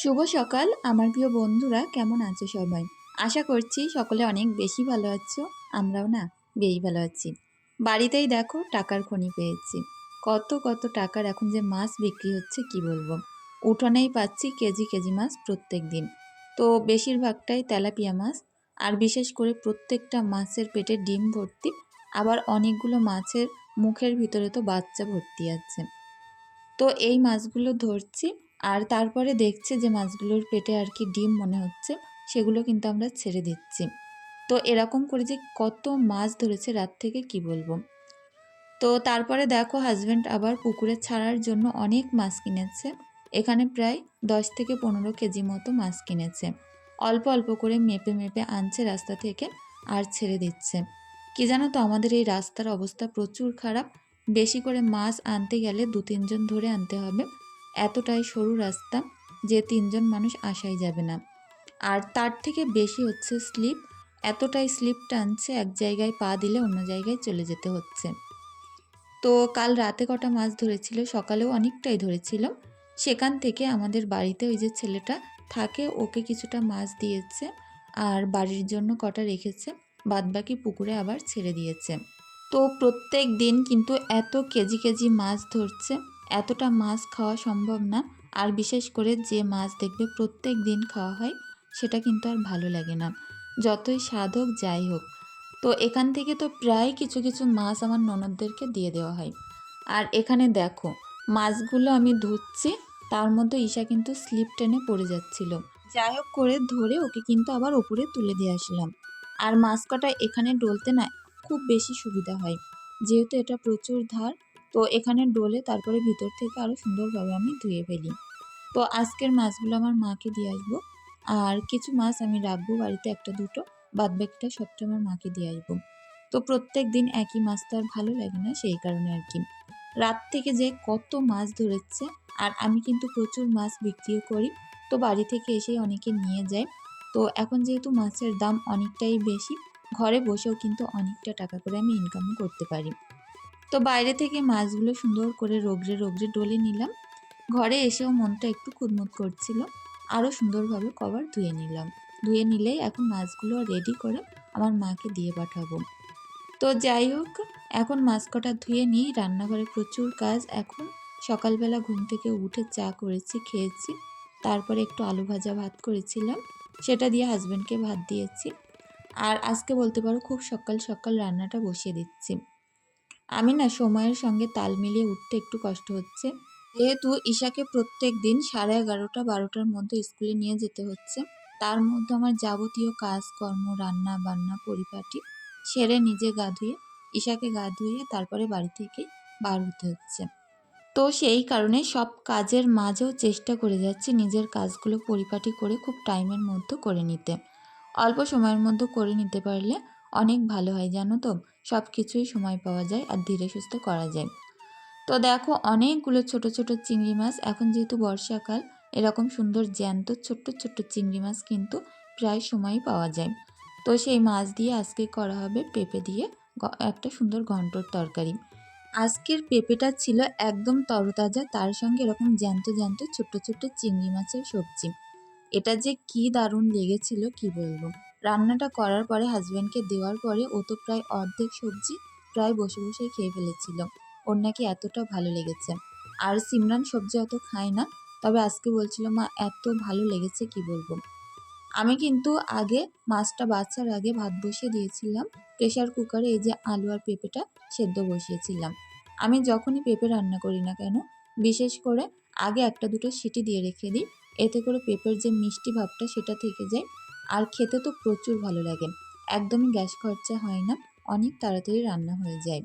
শুভ সকাল, আমার প্রিয় বন্ধুরা, কেমন আছো সবাই? আশা করছি সকলে অনেক বেশি ভালো আছো, আমরাও না বেশ ভালো আছি। বাড়িতেই দেখো টাকার খনি পেয়েছি। কত কত টাকার এখন যে মাছ বিক্রি হচ্ছে, কি বলব? উঠোনেই পাচ্ছি কেজি কেজি মাছ প্রত্যেক দিন। তো বেশিরভাগটাই তেলাপিয়া মাছ, আর বিশেষ করে প্রত্যেকটা মাছের পেটে ডিম ভর্তি, আবার অনেকগুলো মাছের মুখের ভিতরে তো বাচ্চা ভর্তি আছে। তো এই মাছগুলো ধরছি আর তারপরে দেখছে যে মাছগুলোর পেটে আর কি ডিম মনে হচ্ছে, সেগুলো কিন্তু আমরা ছেড়ে দিচ্ছি। তো এরকম করে যে কত মাছ ধরেছে রাত থেকে কি বলব? তো তারপরে দেখো হাজব্যান্ড আবার পুকুরে ছাড়ার জন্য অনেক মাছ কিনেছে। এখানে প্রায় দশ থেকে পনেরো কেজি মতো মাছ কিনেছে। অল্প অল্প করে মেপে মেপে আনছে রাস্তা থেকে আর ছেড়ে দিচ্ছে। কি জানো তো আমাদের এই রাস্তার অবস্থা প্রচুর খারাপ। বেশি করে মাছ আনতে গেলে দু তিনজন ধরে আনতে হবে। এতটাই সরু রাস্তা যে তিনজন মানুষ আসাই যাবে না। আর তার থেকে বেশি হচ্ছে স্লিপ। এতটাই স্লিপ টানছে, এক জায়গায় পা দিলে অন্য জায়গায় চলে যেতে হচ্ছে। তো কাল রাতে কটা মাছ ধরেছিল? সকালেও অনেকটাই ধরেছিল। সেখান থেকে আমাদের বাড়িতে ওই যে ছেলেটা থাকে, ওকে কিছুটা মাছ দিয়েছে আর বাড়ির জন্য কটা রেখেছে। বাদবাকি পুকুরে আবার ছেড়ে দিয়েছে। তো প্রত্যেক দিন কিন্তু এত কেজি কেজি মাছ ধরছে। এতটা মাছ খাওয়া সম্ভব না। আর বিশেষ করে যে মাছ দেখবে প্রত্যেক দিন খাওয়া হয়, সেটা কিন্তু আর ভালো লাগে না। যতই স্বাদ হোক, যাই হোক। তো এখান থেকে তো প্রায় কিছু কিছু মাছ আমার ননদদেরকে দিয়ে দেওয়া হয়। আর এখানে দেখো, মাছগুলো আমি ধুচ্ছি, তার মধ্যে ঈশা কিন্তু স্লিপ টেনে পড়ে যাচ্ছিল। যাই হোক করে ধরে ওকে কিন্তু আবার ওপরে তুলে দিয়ে আসলাম। আর মাছ কটা এখানে ডলতে না খুব বেশি সুবিধা হয়। যেহেতু এটা প্রচুর ধার তো এখানে ডলে তারপরে ভিতর থেকে আরও সুন্দরভাবে আমি ধুয়ে ফেলি। তো আজকের মাছগুলো আমার মাকে দিয়ে আসব। আর কিছু মাছ আমি রাখব বাড়িতে, একটা দুটো। বাদ বাকিটা সবটা আমার মাকে দিয়ে আসব। তো প্রত্যেক দিন একই মাছ তো আর ভালো লাগে না সেই কারণে আর কি। রাত থেকে যে কত মাছ ধরেছে, আর আমি কিন্তু প্রচুর মাছ বিক্রিও করি। তো বাড়ি থেকে এসেই অনেকে নিয়ে যায়। তো এখন যেহেতু মাছের দাম অনেকটাই বেশি, ঘরে বসেও কিন্তু অনেকটা টাকা করে আমি ইনকাম করতে পারি। তো বাইরে থেকে মাছগুলো সুন্দর করে রোগড়ে রোগড়ে ডলে নিলাম। ঘরে এসেও মনটা একটু কুদমুত করছিল। আরও সুন্দরভাবে কভার ধুয়ে নিলাম। ধুয়ে নিলেই এখন মাছগুলো রেডি করে আমার মাকে দিয়ে পাঠাবো। তো যাই হোক, এখন মাছ কটা ধুয়ে নিই। রান্নাঘরে প্রচুর কাজ। এখন সকালবেলা ঘুম থেকে উঠে চা করেছি, খেয়েছি। তারপরে একটু আলু ভাজা ভাত করেছিলাম। সেটা দিয়ে হাজব্যান্ডকে ভাত দিয়েছি। আর আজকে বলতে পারো খুব সকাল সকাল রান্নাটা বসিয়ে দিচ্ছি। আমি না সময়ের সঙ্গে তাল মিলিয়ে উঠতে একটু কষ্ট হচ্ছে। যেহেতু ঈশাকে প্রত্যেক দিন সাড়ে এগারোটা, বারোটার মধ্যে স্কুলে নিয়ে যেতে হচ্ছে, তার মধ্যে আমার যাবতীয় কাজকর্ম, রান্না বান্না, পরিপাটি সেরে নিজে গা ধুয়ে, ঈশাকে গা ধুয়ে তারপরে বাড়ি থেকে বার হতে হচ্ছে। তো সেই কারণে সব কাজের মাঝেও চেষ্টা করে যাচ্ছি নিজের কাজগুলো পরিপাটি করে খুব টাইমের মধ্যে করে নিতে। অল্প সময়ের মধ্যে করে নিতে পারলে অনেক ভালো হয়, জানো তো? সব কিছুই সময় পাওয়া যায় আর ধীরে সুস্থে করা যায়। তো দেখো, অনেকগুলো ছোট ছোট চিংড়ি মাছ এখন যেহেতু বর্ষাকাল, এরকম সুন্দর জ্যান্ত ছোট্ট ছোট্ট চিংড়ি মাছ কিন্তু প্রায় সময়ই পাওয়া যায়। তো সেই মাছ দিয়ে আজকে করা হবে পেঁপে দিয়ে একটা সুন্দর ঘন্টর তরকারি। আজকের পেঁপেটা ছিল একদম তরতাজা, তার সঙ্গে এরকম জ্যান্ত জ্যান্ত ছোট্ট ছোট্ট চিংড়ি মাছের সবজি। এটা যে কি দারুণ লেগেছিল, কি বলব? রান্নাটা করার পরে হাজব্যান্ডকে দেওয়ার পরে ও তো প্রায় অর্ধেক সবজি প্রায় বসে বসে খেয়ে ফেলেছিল। ওর নাকি এতটা ভালো লেগেছে। আর সিমরান সবজি অত খায় না, তবে আজকে বলছিল, মা, এত ভালো লেগেছে, কি বলব? আমি কিন্তু আগে মাছটা বাচ্চার আগে ভাত বসিয়ে দিয়েছিলাম প্রেশার কুকারে এই যে আলু আর পেঁপেটা সেদ্ধ বসিয়েছিলাম। আমি যখনই পেঁপে রান্না করি না কেন, বিশেষ করে আগে একটা দুটো সিটি দিয়ে রেখে দিই, এতে করে পেঁপের যে মিষ্টি ভাবটা সেটা থেকে যায় আর খেতে তো প্রচুর ভালো লাগে। একদমই গ্যাস খরচা হয় না, অনেক তাড়াতাড়ি রান্না হয়ে যায়।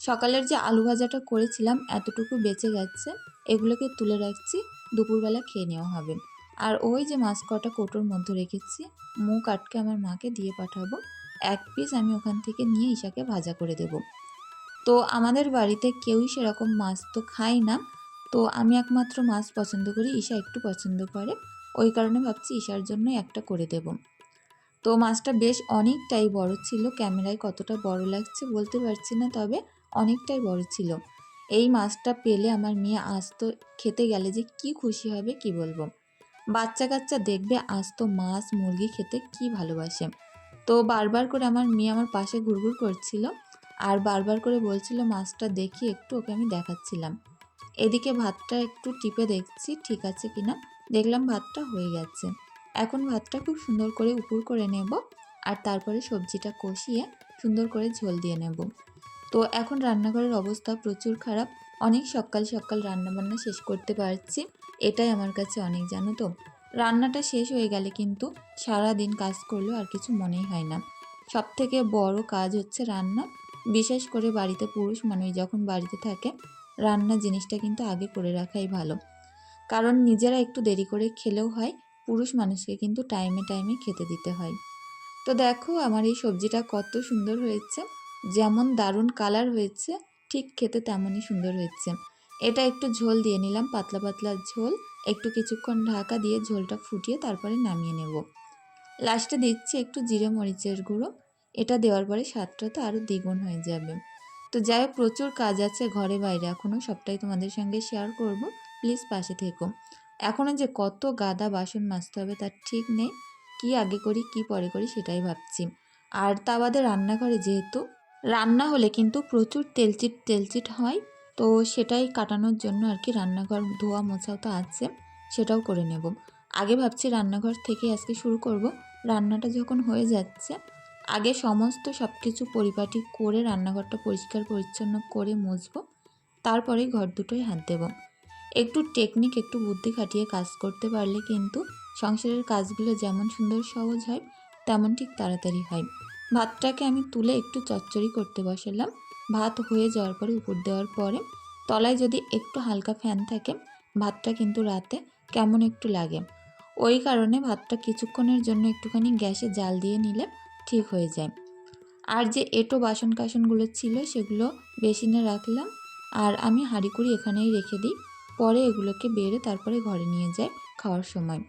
সকালের যে আলু ভাজাটা করেছিলাম, এতটুকু বেঁচে যাচ্ছে এগুলোকে তুলে রাখছি, দুপুরবেলা খেয়ে নেওয়া হবে। আর ওই যে মাছ কটা কোটোর মধ্যে রেখেছি, মুখ আটকে আমার মাকে দিয়ে পাঠাবো, এক পিস আমি ওখান থেকে নিয়ে ঈশাকে ভাজা করে দেব। তো আমাদের বাড়িতে কেউই সেরকম মাছ তো খায় না, তো আমি একমাত্র মাছ পছন্দ করি, ঈশা একটু পছন্দ করে। ওই কারণে ভাবছি ঈশার জন্য একটা করে দেব। তো মাছটা বেশ অনেকটাই বড় ছিল, ক্যামেরায় কতটা বড় লাগছে বলতে পারছি না, তবে অনেকটাই বড় ছিল। এই মাছটা পেলে আমার মেয়ে আসতো খেতে গেলে যে কি খুশি হবে কি বলব? বাচ্চা কাচ্চা দেখবে আজ তো মাছ, মুরগি খেতে কি ভালোবাসে। তো বারবার করে আমার মেয়ে আমার পাশে ঘুরঘুর করছিল আর বারবার করে বলছিল, মাছটা দেখি একটু, ওকে আমি দেখাচ্ছিলাম। এদিকে ভাতটা একটু টিপে দেখছি, ঠিক আছে কিনা? দেখলাম ভাতটা হয়ে গেছে। এখন ভাতটা খুব সুন্দর করে উপর করে নেব আর তারপরে সবজিটা কষিয়ে সুন্দর করে ঝোল দিয়ে নেব। তো এখন রান্নাঘরের অবস্থা প্রচুর খারাপ। অনেক সকাল সকাল রান্নাবান্না শেষ করতে পারছি। এটাই আমার কাছে অনেক, জানো তো? রান্নাটা শেষ হয়ে গেলে কিন্তু সারা দিন কাজ করলেও আর কিছু মনেই হয় না। সব থেকে বড় কাজ হচ্ছে রান্না। বিশেষ করে বাড়িতে পুরুষ মানুষ যখন বাড়িতে থাকে রান্না জিনিসটা কিন্তু আগে করে রাখাই ভালো। কারণ নিজেরা একটু দেরি করে খেলেও হয়, পুরুষ মানুষকে কিন্তু টাইমে টাইমে খেতে দিতে হয়। তো দেখো আমার এই সবজিটা কত সুন্দর হয়েছে, যেমন দারুণ কালার হয়েছে, ঠিক খেতে তেমনই সুন্দর হয়েছে। এটা একটু ঝোল দিয়ে নিলাম, পাতলা পাতলা ঝোল, একটু কিছুক্ষণ ঢাকা দিয়ে ঝোলটা ফুটিয়ে তারপরে নামিয়ে নেব। লাস্টে দিচ্ছি একটু জিরে মরিচের গুঁড়ো, এটা দেওয়ার পরে স্বাদটা তো আরও দ্বিগুণ হয়ে যাবে। তো যাই প্রচুর কাজ আছে ঘরে বাইরে এখনও সবটাই তোমাদের সঙ্গে শেয়ার করব। প্লিজ পাশে থেকো। এখনও যে কত গাদা বাসন মাজতে হবে তার ঠিক নেই। কি আগে করি, কি পরে করি সেটাই ভাবছি। আর তা বাদে রান্নাঘরে যেহেতু রান্না হলে কিন্তু প্রচুর তেলচিট তেলচিট হয়। তো সেটাই কাটানোর জন্য আর কি রান্নাঘর ধোয়া মোছাও তো আছে, সেটাও করে নেব। আগে ভাবছি রান্নাঘর থেকে আজকে শুরু করব। রান্নাটা যখন হয়ে যাচ্ছে, আগে সমস্ত সব কিছু পরিপাটি করে রান্নাঘরটা পরিষ্কার পরিচ্ছন্ন করে মুছবো। তারপরে ঘর দুটোই হাত দেব। একটু টেকনিক একটু বুদ্ধি খাটিয়ে কাজ করতে পারলে কিন্তু সংসারের কাজগুলো যেমন সুন্দর সহজ হয়, তেমন ঠিক তাড়াতাড়ি হয়। ভাতটাকে আমি তুলে একটু চচ্চড়ি করতে বসালাম। ভাত হয়ে যাওয়ার পরে, উপর দেওয়ার পরে তলায় যদি একটু হালকা ফ্যান থাকে, ভাতটা কিন্তু রাতে কেমন একটু লাগে। ওই কারণে ভাতটা কিছুক্ষণের জন্য একটুখানি গ্যাসে জাল দিয়ে নিলে ঠিক হয়ে যায়। আর যে এটো বাসন কাসনগুলো ছিল, সেগুলো বেসিনে রাখলাম। আর আমি হাঁড়ি কুড়ি এখানেই রেখে দিই। পরে এগুলোকে বেড়ে তারপরে ঘরে নিয়ে যাই খাওয়ার সময়।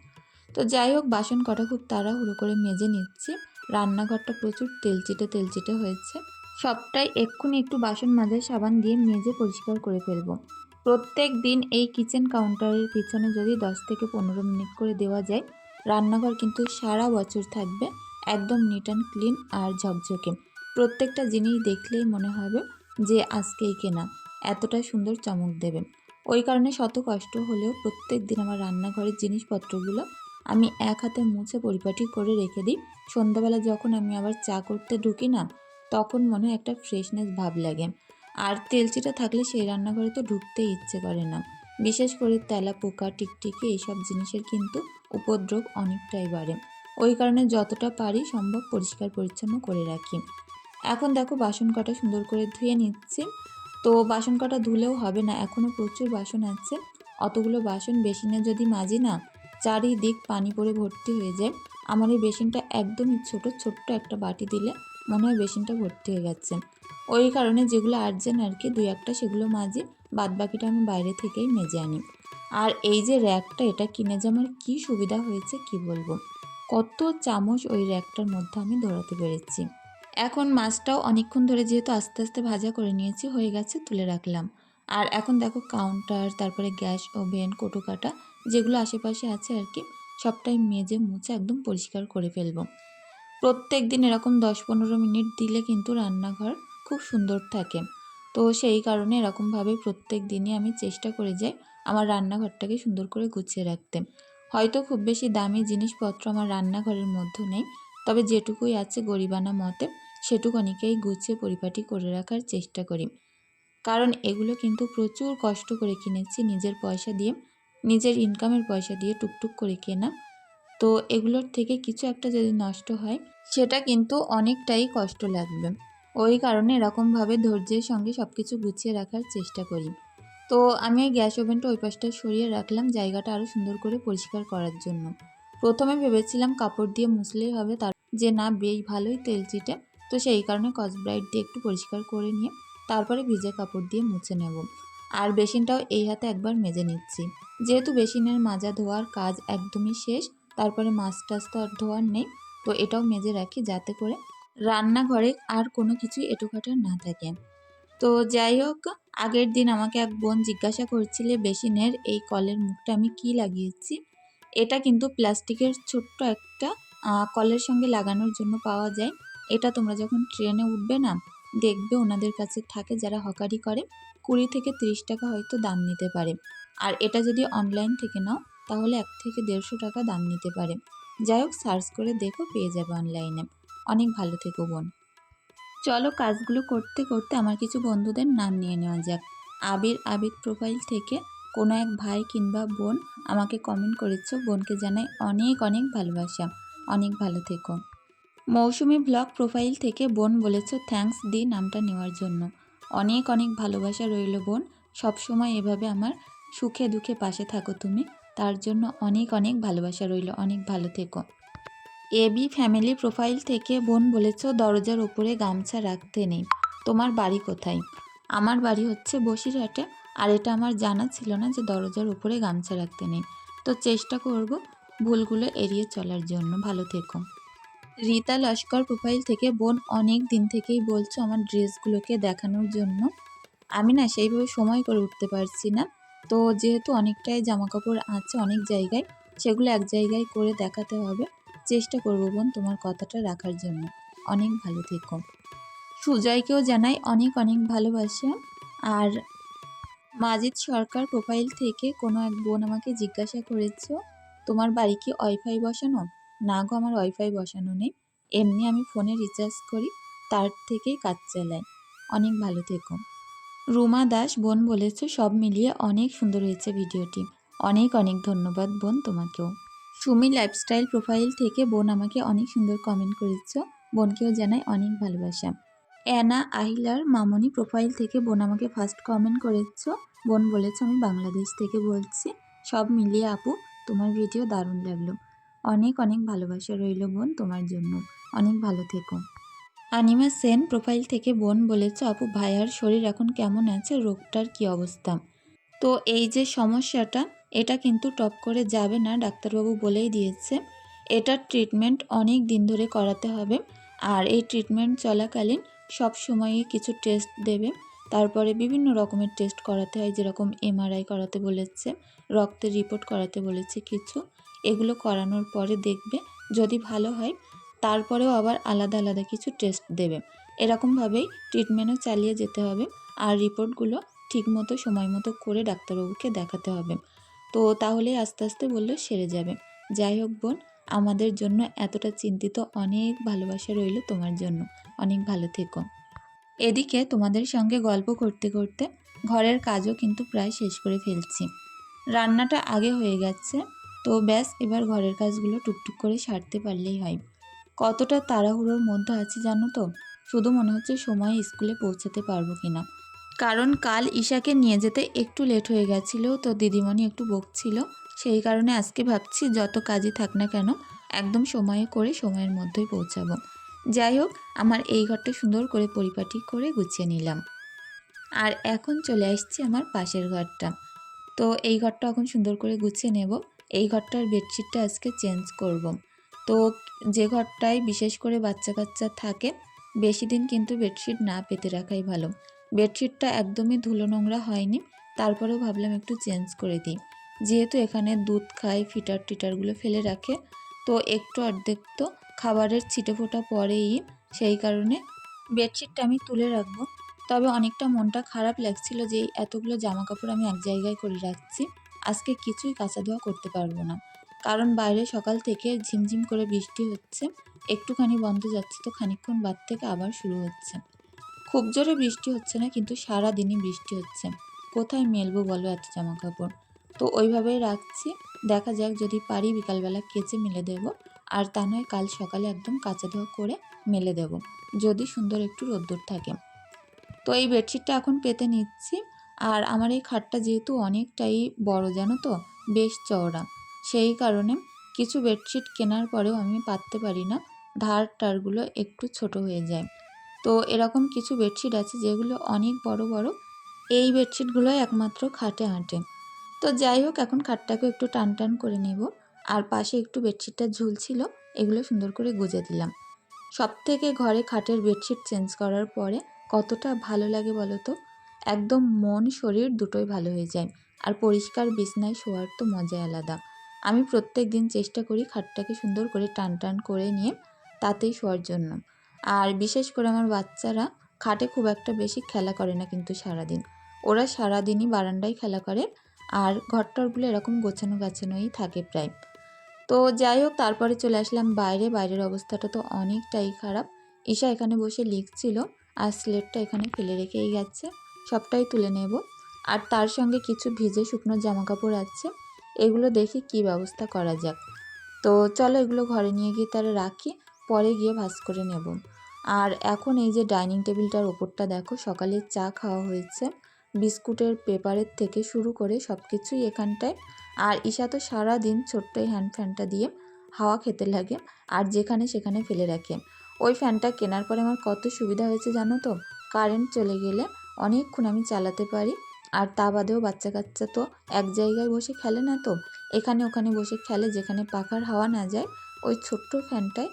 তো যাই হোক, বাসন কটা খুব তাড়াহুড়ো করে মেজে নিচ্ছি। রান্নাঘরটা প্রচুর তেলচিটে তেলচিটে হয়েছে। সবটাই এক্ষুনি একটু বাসন মাজার সাবান দিয়ে মেজে পরিষ্কার করে ফেলব। প্রত্যেক দিন এই কিচেন কাউন্টারের পিছনে যদি দশ থেকে পনেরো মিনিট করে দেওয়া যায়, রান্নাঘর কিন্তু সারা বছর থাকবে একদম নিট অ্যান্ড ক্লিন আর ঝকঝকে। প্রত্যেকটা জিনিস দেখলেই মনে হবে যে আজকেই কেনা। এতটা সুন্দর চমক দেবে। ওই কারণে শত কষ্ট হলেও প্রত্যেক দিন আমার রান্নাঘরের জিনিসপত্রগুলো আমি এক হাতে মুছে পরিপাটি করে রেখে দিই। সন্ধ্যাবেলা যখন আমি আবার চা করতে ঢুকি না, তখন মনে একটা ফ্রেশনেস ভাব লাগে। আর তেলচিটা থাকলে সেই রান্নাঘরে তো ঢুকতে ইচ্ছে করে না। বিশেষ করে তেলা পোকা, টিকটিকি এইসব জিনিসের কিন্তু উপদ্রব অনেকটাই বাড়ে। ওই কারণে যতটা পারি সম্ভব পরিষ্কার পরিচ্ছন্ন করে রাখি। এখন দেখো বাসন কটা সুন্দর করে ধুয়ে নিচ্ছি। তো বাসন কটা ধুলেও হবে না এখনও প্রচুর বাসন আছে। অতগুলো বাসন বেসিনে যদি মাজি না, চারিদিক পানি পড়ে ভর্তি হয়ে যায়। আমার এই বেসিনটা একদমই ছোট, ছোট্ট একটা বাটি দিলে মনে হয় বেসিনটা ভর্তি হয়ে গেছে। ওই কারণে যেগুলো আর্জেন্ট আর কি, দুই একটা সেগুলো মাজি বাদ বাকিটা আমি বাইরে থেকেই মেজে আনি। আর এই যে র্যাকটা, এটা কিনে যে আমার কী সুবিধা হয়েছে কি বলব? কত চামচ ওই র্যাকটার মধ্যে আমি ধরাতে পেরেছি। এখন মাছটাও অনেকক্ষণ ধরে যেহেতু আস্তে আস্তে ভাজা করে নিয়েছি, হয়ে গেছে তুলে রাখলাম। আর এখন দেখো কাউন্টার তারপরে গ্যাস ওভেন, কোটো কাটা যেগুলো আশেপাশে আছে আর কি, সবটাই মেজে মুছে একদম পরিষ্কার করে ফেলব। প্রত্যেক দিন এরকম দশ পনেরো মিনিট দিলে কিন্তু রান্নাঘর খুব সুন্দর থাকে। তো সেই কারণে এরকমভাবে প্রত্যেক দিনই আমি চেষ্টা করে যাই আমার রান্নাঘরটাকে সুন্দর করে গুছিয়ে রাখতে। হয়তো খুব বেশি দামি জিনিসপত্র আমার রান্নাঘরের মধ্যে নেই, তবে যেটুকুই আছে গরিবানা মতে সেটুকুনিকেই গুছিয়ে পরিপাটি করে রাখার চেষ্টা করি। কারণ এগুলো কিন্তু প্রচুর কষ্ট করে কিনেছি নিজের পয়সা দিয়ে, নিজের ইনকামের পয়সা দিয়ে টুকটুক করে কেনা। তো এগুলোর থেকে কিছু একটা যদি নষ্ট হয়, সেটা কিন্তু অনেকটাই কষ্ট লাগবে। ওই কারণে এরকমভাবে ধৈর্যের সঙ্গে সব কিছু গুছিয়ে রাখার চেষ্টা করি। তো আমি ওই গ্যাস ওভেনটা ওই পাশটা সরিয়ে রাখলাম জায়গাটা আরও সুন্দর করে পরিষ্কার করার জন্য। প্রথমে ভেবেছিলাম কাপড় দিয়ে মুছলেই হবে তার, যে না বেশ ভালোই তেল চিটে। তো সেই কারণে কসব্রাইট দিয়ে একটু পরিষ্কার করে নিয়ে তারপরে ভিজে কাপড় দিয়ে মুছে নেব। আর বেসিনটাও এই হাতে একবার মেজে নিচ্ছি। যেহেতু বেসিনের মাজা ধোয়ার কাজ একদমই শেষ, তারপরে মাছ টাছ তো আর ধোয়ার নেই, তো এটাও মেজে রাখি যাতে করে রান্নাঘরে আর কোনো কিছুই এটোকাটা না থাকে। তো যাই হোক, আগের দিন আমাকে এক বোন জিজ্ঞাসা করছিলে বেসিনের এই কলের মুখটা আমি কি লাগিয়েছি? এটা কিন্তু প্লাস্টিকের ছোট্ট একটা কলের সঙ্গে লাগানোর জন্য পাওয়া যায়। এটা তোমরা যখন ট্রেনে উঠবে না, দেখবে ওনাদের কাছে থাকে যারা হকারি করে, কুড়ি থেকে তিরিশ টাকা হয়তো দাম নিতে পারে। আর এটা যদি অনলাইন থেকে নাও, তাহলে এক থেকে দেড়শো টাকা দাম নিতে পারে। যাই হোক, সার্চ করে দেখো, পেয়ে যাবে অনলাইনে অনেক ভালো থেকো, বোন। চলো, কাজগুলো করতে করতে আমার কিছু বন্ধুদের নাম নিয়ে নেওয়া যাক। আবির আবির প্রোফাইল থেকে কোনো এক ভাই কিংবা বোন আমাকে কমেন্ট করেছ। বোনকে জানাই অনেক অনেক ভালোবাসা। অনেক ভালো থেকো। মৌসুমি ব্লগ প্রোফাইল থেকে বোন বলেছ থ্যাঙ্কস দি নামটা নেওয়ার জন্য। অনেক অনেক ভালোবাসা রইল বোন। সবসময় এভাবে আমার সুখে দুঃখে পাশে থাকো তুমি। তার জন্য অনেক অনেক ভালোবাসা রইল। অনেক ভালো থেকো। এবি ফ্যামিলি প্রোফাইল থেকে বোন বলেছ, দরজার উপরে গামছা রাখতে নেই। তোমার বাড়ি কোথায়? আমার বাড়ি হচ্ছে বসিরহাটে। আর এটা আমার জানা ছিল না যে দরজার উপরে গামছা রাখতে নেই। তো চেষ্টা করব ভুলগুলো এড়িয়ে চলার জন্য। ভালো থেকো। রীতা লস্কর প্রোফাইল থেকে বোন অনেক দিন থেকেই বলছো আমার ড্রেসগুলোকে দেখানোর জন্য। আমি না সেইভাবে সময় করে উঠতে পারছি না। তো যেহেতু অনেকটাই জামা কাপড় আছে অনেক জায়গায়, সেগুলো এক জায়গায় করে দেখাতে হবে। চেষ্টা করব বোন তোমার কথাটা রাখার জন্য। অনেক ভালো থেকো। সুজয়কেও জানাই অনেক অনেক ভালোবাসা। আর মাজিদ সরকার প্রোফাইল থেকে কোনো এক বোন আমাকে জিজ্ঞাসা করেছ, তোমার বাড়ি কি ওয়াইফাই বসানো? না গো, আমার ওয়াইফাই বসানো নেই। এমনি আমি ফোনে রিচার্জ করি, তার থেকেই কাজ চালাই অনেক ভালো থেকো। রুমা দাস, বোন বলেছ, সব মিলিয়ে অনেক সুন্দর হয়েছে ভিডিওটি। অনেক অনেক ধন্যবাদ বোন তোমাকেও। সুমি লাইফস্টাইল প্রোফাইল থেকে বোন আমাকে অনেক সুন্দর কমেন্ট করেছ। বোনকেও জানাই অনেক ভালোবাসা। অ্যানা আহিলার মামনি প্রোফাইল থেকে বোন আমাকে ফার্স্ট কমেন্ট করেছ। বোন বলেছ, আমি বাংলাদেশ থেকে বলছি। সব মিলিয়ে আপু, তোমার ভিডিও দারুণ লাগল। অনেক অনেক ভালোবাসা রইল বোন তোমার জন্য। অনেক ভালো থেকো। আনিমা সেন প্রোফাইল থেকে বোন বলেছে, আপু, ভাইয়ার শরীর এখন কেমন আছে? রোগটার কি অবস্থা? তো এই যে সমস্যাটা, এটা কিন্তু টপ করে যাবে না, ডাক্তারবাবু বলেই দিয়েছে। এটার ট্রিটমেন্ট অনেক দিন ধরে করাতে হবে আর এই ট্রিটমেন্ট চলাকালীন সব সময়ই কিছু টেস্ট দেবে। তারপরে বিভিন্ন রকমের টেস্ট করাতে হয়, যেরকম এমআরআই করাতে বলেছে, রক্তের রিপোর্ট করাতে বলেছে কিছু। এগুলো করানোর পরে দেখবে যদি ভালো হয়, তারপরেও আবার আলাদা আলাদা কিছু টেস্ট দেবে। এরকমভাবেই ট্রিটমেন্টও চালিয়ে যেতে হবে আর রিপোর্টগুলো ঠিকমতো সময় মতো করে ডাক্তারবাবুকে দেখাতে হবে। তো তাহলেই আস্তে আস্তে বললে সেরে যাবে। যাই হোক বোন, আমাদের জন্য এতটা চিন্তিত অনেক ভালোবাসা রইল তোমার জন্য। অনেক ভালো থেকো। এদিকে তোমাদের সঙ্গে গল্প করতে করতে ঘরের কাজও কিন্তু প্রায় শেষ করে ফেলছি। রান্নাটা আগে হয়ে গেছে। তো ব্যাস, এবার ঘরের কাজগুলো টুকটুক করে সারতে পারলেই হয়। কতটা তাড়াহুড়োর মধ্যে আছি জানো তো? শুধু মনে হচ্ছে সময় স্কুলে পৌঁছাতে পারব কিনা। কারণ কাল ঈশাকে নিয়ে যেতে একটু লেট হয়ে গেছিল, তো দিদিমণি একটু বকছিল। সেই কারণে আজকে ভাবছি যত কাজই থাক না কেন, একদম সময়ে করে সময়ের মধ্যেই পৌঁছাবো। যাই হোক, আমার এই ঘরটা সুন্দর করে পরিপাটি করে গুছিয়ে নিলাম। আর এখন চলে আসছি আমার পাশের ঘরটা। তো এই ঘরটা এখন সুন্দর করে গুছিয়ে নেব। এই ঘরটার বেডশিটটা আজকে চেঞ্জ করব। তো যে ঘরটায় বিশেষ করে বাচ্চা কাচ্চা থাকে, বেশি দিন কিন্তু বেডশিট না পেতে রাখাই ভালো। বেডশিটটা একদমই ধুলো নোংরা হয়নি, তারপরেও ভাবলাম একটু চেঞ্জ করে দিই। যেহেতু এখানে দুধ খায়, ফিটার টিটারগুলো ফেলে রাখে, তো একটু অর্ধেক তো খাবারের ছিটে ফোটা পরেই সেই কারণে বেডশিটটা আমি তুলে রাখব। তবে অনেকটা মনটা খারাপ লাগছিল যে এতগুলো জামা কাপড় আমি এক জায়গায় করে রাখছি। আজকে কিছুই কাঁচা ধোয়া করতে পারব না। কারণ বাইরে সকাল থেকে ঝিমঝিম করে বৃষ্টি হচ্ছে, একটুখানি বন্ধ যাচ্ছে তো খানিকক্ষণ বাদ থেকে আবার শুরু হচ্ছে। খুব জোরে বৃষ্টি হচ্ছে না, কিন্তু সারা দিনই বৃষ্টি হচ্ছে। কোথায় মেলবো বলো এত জামা কাপড় তো ওইভাবেই রাখছি। দেখা যাক যদি পারি বিকালবেলা কেচে মেলে দেব, আর তা নয় কাল সকালে একদম কাঁচা ধোয়া করে মেলে দেব, যদি সুন্দর একটু রোদ্দুর থাকে। তো এই বেডশিটটা এখন পেতে নিচ্ছি। আর আমার এই খাটটা যেহেতু অনেকটাই বড়, জানো তো? বেশ চওড়া। সেই কারণে কিছু বেডশিট কেনার পরেও আমি পাততে পারি না। ধার টারগুলো একটু ছোট হয়ে যায়। তো এরকম কিছু বেডশিট আছে যেগুলো অনেক বড় বড়। এই বেডশিটগুলো একমাত্র খাটে হাঁটে। তো যাই হোক, এখন খাটটাকে একটু টান টান করে নেব। আর পাশে একটু বেডশিটটা ঝুলছিল, এগুলো সুন্দর করে গুজে দিলাম। সব থেকে ঘরে খাটের বেডশিট চেঞ্জ করার পরে কতটা ভালো লাগে বলো তো? একদম মন শরীর দুটোই ভালো হয়ে যায়। আর পরিষ্কার বিছনায় শোয়ার তো মজাই আলাদা। আমি প্রত্যেক দিন চেষ্টা করি খাটটাকে সুন্দর করে টান টান করে নিয়ে তাতেই শোয়ার জন্য। আর বিশেষ করে আমার বাচ্চারা খাটে খুব একটা বেশি খেলা করে না কিন্তু সারাদিন। ওরা সারাদিনই বারান্দায় খেলা করে আর ঘরটরগুলো এরকম গোছানো গাছানোই থাকে প্রায়। তো যাই হোক, তারপরে চলে আসলাম বাইরে। বাইরের অবস্থাটা তো অনেকটাই খারাপ। ঈশা এখানে বসে লিখছিল, আর স্লেটটা এখানে ফেলে রেখেই গেছে। সবটাই তুলে নেব। আর তার সঙ্গে কিছু ভিজে শুকনো জামা কাপড় আছে, এগুলো দেখি কি ব্যবস্থা করা যাক। তো চলো এগুলো ঘরে নিয়ে গিয়ে তারা রাখি, পরে গিয়ে ভাস করে নেব। আর এখন এই যে ডাইনিং টেবিলটার ওপরটা দেখো, সকালে চা খাওয়া হয়েছে। বিস্কুটের পেপারের থেকে শুরু করে সব কিছুই এখানটায়। আর ঈশা তো সারাদিন ছোট্ট এই হ্যান্ড ফ্যানটা দিয়ে হাওয়া খেতে লাগে, আর যেখানে সেখানে ফেলে রাখে। ওই ফ্যানটা কেনার পরে আমার কত সুবিধা হয়েছে জানো তো? কারেন্ট চলে গেলে অনেকক্ষণ আমি চালাতে পারি। আর তা বাদেও বাচ্চা কাচ্চা তো এক জায়গায় বসে খেলে না তো? এখানে ওখানে বসে খেলে যেখানে পাখার হাওয়া না যায়, ওই ছোট্ট ফ্যানটায়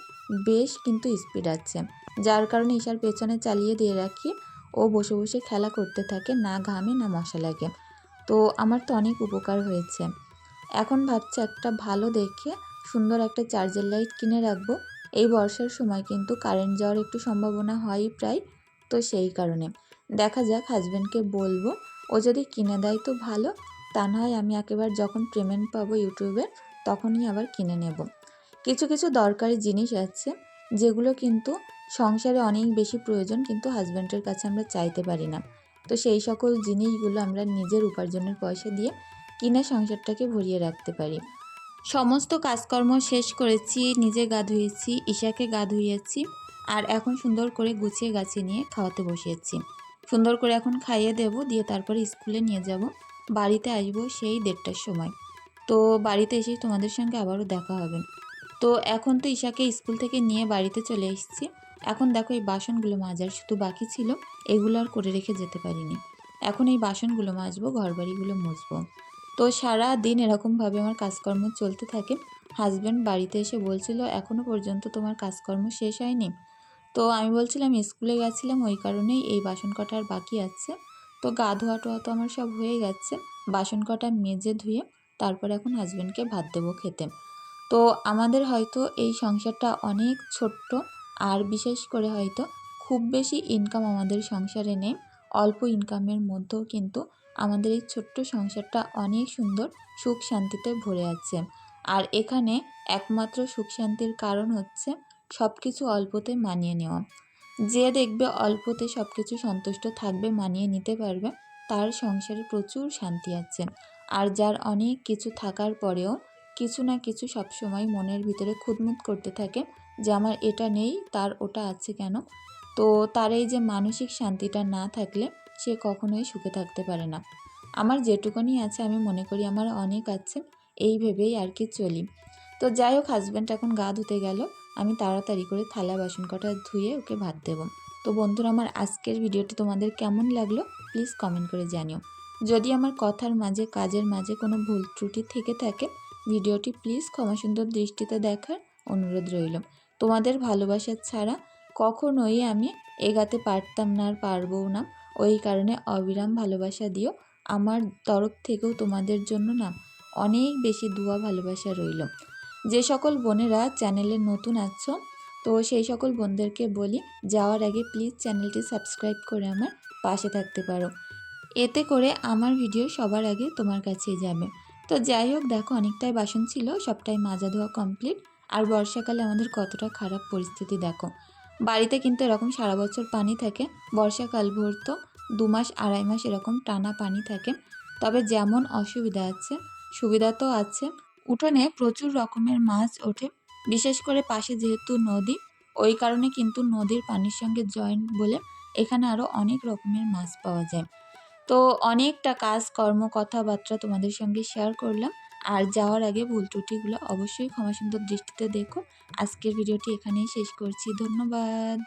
বেশ কিন্তু স্পিড আছে। যার কারণে ঈশার পেছনে চালিয়ে দিয়ে রাখি। ও বসে বসে খেলা করতে থাকে, না ঘামে, না মশা লাগে। তো আমার তো অনেক উপকার হয়েছে। এখন ভাবছি একটা ভালো দেখে সুন্দর একটা চার্জার লাইট কিনে রাখব। এই বর্ষার সময় কিন্তু কারেন্ট যাওয়ার একটু সম্ভাবনা হয়ই প্রায়। তো সেই কারণে। দেখা যাক হাজব্যান্ডকে বলব, ও যদি কিনে দেয় তো ভালো, তা নয় আমি একেবারে যখন পেমেন্ট পাবো ইউটিউবে তখনই আবার কিনে নেব। কিছু কিছু দরকারি জিনিস আছে, যেগুলো কিন্তু সংসারে অনেক বেশি প্রয়োজন, কিন্তু হাজব্যান্ডের কাছে আমরা চাইতে পারি না। তো সেই সকল জিনিসগুলো আমরা নিজের উপার্জনের পয়সা দিয়ে কিনে সংসারটাকে ভরিয়ে রাখতে পারি। সমস্ত কাজকর্ম শেষ করেছি, নিজে গা ধুয়েছি, ঈশাকে গা ধুইয়েছি, আর এখন সুন্দর করে গুছিয়ে গাছিয়ে নিয়ে খাওয়াতে বসিয়েছি। সুন্দর করে এখন খাইয়ে দেব, দিয়ে তারপরে স্কুলে নিয়ে যাব। বাড়িতে আসব সেই দেড়টার সময়। তো বাড়িতে এসে তোমাদের সঙ্গে আবারও দেখা হবে। তো এখন তো ঈশাকে স্কুল থেকে নিয়ে বাড়িতে চলে এসেছি। এখন দেখো এই বাসনগুলো মাজার শুধু বাকি ছিল, এগুলো আর করে রেখে যেতে পারিনি। এখন এই বাসনগুলো মাজবো, ঘরবাড়িগুলো মুছবো। তো সারা দিন এরকমভাবে আমার কাজকর্ম চলতে থাকে। হাজব্যান্ড বাড়িতে এসে বলছিল এখনও পর্যন্ত তোমার কাজকর্ম শেষ হয়নি? তো আমি বলছিলাম স্কুলে গেছিলাম, ওই কারণেই এই বাসন কটার বাকি আছে। তো গা ধোয়া টোয়া তো আমার সব হয়ে গেছে। বাসন কটা মেজে ধুয়ে তারপর এখন হাজব্যান্ডকে ভাত দেবো খেতে। তো আমাদের হয়তো এই সংসারটা অনেক ছোট্ট, আর বিশেষ করে হয়তো খুব বেশি ইনকাম আমাদের সংসারে নেই। অল্প ইনকামের মধ্যেও কিন্তু আমাদের এই ছোট্ট সংসারটা অনেক সুন্দর সুখ শান্তিতে ভরে আছে। আর এখানে একমাত্র সুখ শান্তির কারণ হচ্ছে সব কিছু অল্পতে মানিয়ে নেওয়া। যে দেখবে অল্পতে সব কিছু সন্তুষ্ট থাকবে মানিয়ে নিতে পারবে, তার সংসারে প্রচুর শান্তি আছে। আর যার অনেক কিছু থাকার পরেও কিছু না কিছু সবসময় মনের ভিতরে খুদমুদ করতে থাকে যে, আমার এটা নেই, তার ওটা আছে কেন? তো তার এই যে মানসিক শান্তিটা না থাকলে সে কখনোই সুখে থাকতে পারে না। আমার যেটুকুনি আছে আমি মনে করি আমার অনেক আছে, এই ভেবেই আর কি চলি। তো যাই হোক হাজব্যান্ড এখন গা ধুতে গেল। আমি তাড়াতাড়ি করে থালা বাসন কটা ধুয়ে ওকে ভাত দেবো। তো বন্ধুরা, আমার আজকের ভিডিওটি তোমাদের কেমন লাগল প্লিজ কমেন্ট করে জানিও। যদি আমার কথার মাঝে, কাজের মাঝে কোনো ভুল ত্রুটি থেকে থাকে, ভিডিওটি প্লিজ ক্ষমা সুন্দর দৃষ্টিতে দেখার অনুরোধ রইল। তোমাদের ভালোবাসা ছাড়া কখনোই আমি এগাতে পারতাম না আর পারবও না। ওই কারণে অবিরাম ভালোবাসা দিও। আমার তরফ থেকেও তোমাদের জন্য না অনেক বেশি দুয়া ভালোবাসা রইল। যে সকল বোনেরা চ্যানেলে নতুন আছো তো সেই সকল বোনদেরকে বলি, যাওয়ার আগে প্লিজ চ্যানেলটি সাবস্ক্রাইব করে আমার পাশে থাকতে পারো। এতে করে আমার ভিডিও সবার আগে তোমার কাছেই যাবে। তো যাই হোক, দেখো অনেকটাই বাসন ছিল, সবটাই মাজা ধোয়া কমপ্লিট আর বর্ষাকালে আমাদের কতটা খারাপ পরিস্থিতি, দেখো। বাড়িতে কিন্তু এরকম সারা বছর পানি থাকে, বর্ষাকাল ভোর তো দু মাস, আড়াই মাস এরকম টানা পানি থাকে। তবে যেমন অসুবিধা আছে, সুবিধা তো আছে উঠোনে প্রচুর রকমের মাছ ওঠে, বিশেষ করে পাশে যেহেতু নদী, ওই কারণে কিন্তু নদীর পানির সঙ্গে জয়েন্ট বলে এখানে আরও অনেক রকমের মাছ পাওয়া যায়। তো অনেকটা কাজ, কর্ম, কথাবার্তা তোমাদের সঙ্গে শেয়ার করলাম। আর যাওয়ার আগে ভুল ত্রুটিগুলো অবশ্যই ক্ষমা সুন্দর দৃষ্টিতে দেখো। আজকের ভিডিওটি এখানেই শেষ করছি। ধন্যবাদ।